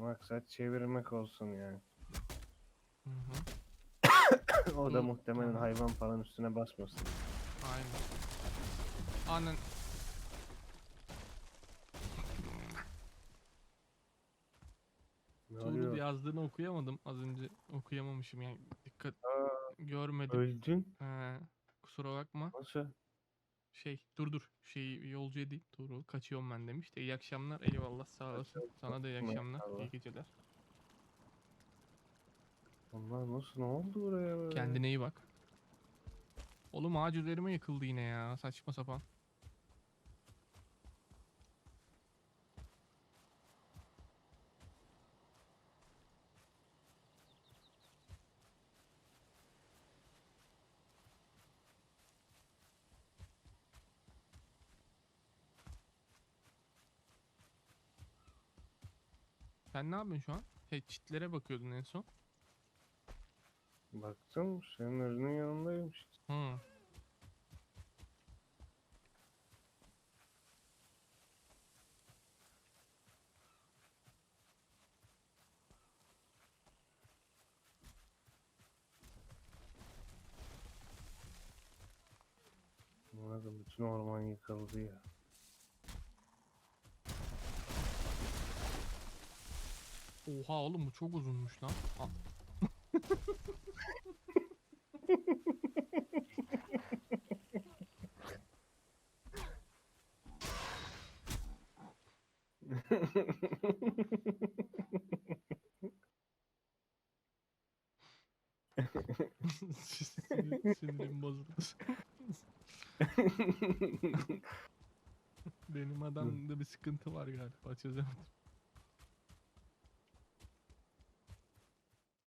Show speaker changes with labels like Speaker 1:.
Speaker 1: Maksat çevirmek olsun yani.
Speaker 2: Hı hı.
Speaker 1: o da muhtemelen hayvan falan üstüne basmasın.
Speaker 2: Aynen. Annen
Speaker 1: Ne
Speaker 2: Tuğrul yazdığını okuyamadım. Az önce okuyamamışım yani dikkat
Speaker 1: Aa,
Speaker 2: görmedim.
Speaker 1: öldün.
Speaker 2: He, kusura bakma.
Speaker 1: Nasıl?
Speaker 2: Şey dur dur. Şey yolcu edeyim Tuğrul. Kaçıyorum ben demiş de. İyi akşamlar. Eyvallah sağ olasın. Sana da iyi akşamlar. iyi geceler.
Speaker 1: Allah nasıl ne oldu buraya böyle?
Speaker 2: Kendine iyi bak. Oğlum ağaç üzerime yıkıldı yine ya. Saçma sapan. Sen ne yapıyorsun şu an? Şey, çitlere bakıyordun en son.
Speaker 1: Baktım senin ürünün yanındayım işte.
Speaker 2: Hı.
Speaker 1: Anladım bütün orman yıkıldı ya.
Speaker 2: Oha oğlum bu çok uzunmuş lan. Sinirim bozuldu. Benim adamda bir sıkıntı var galiba çözemedim.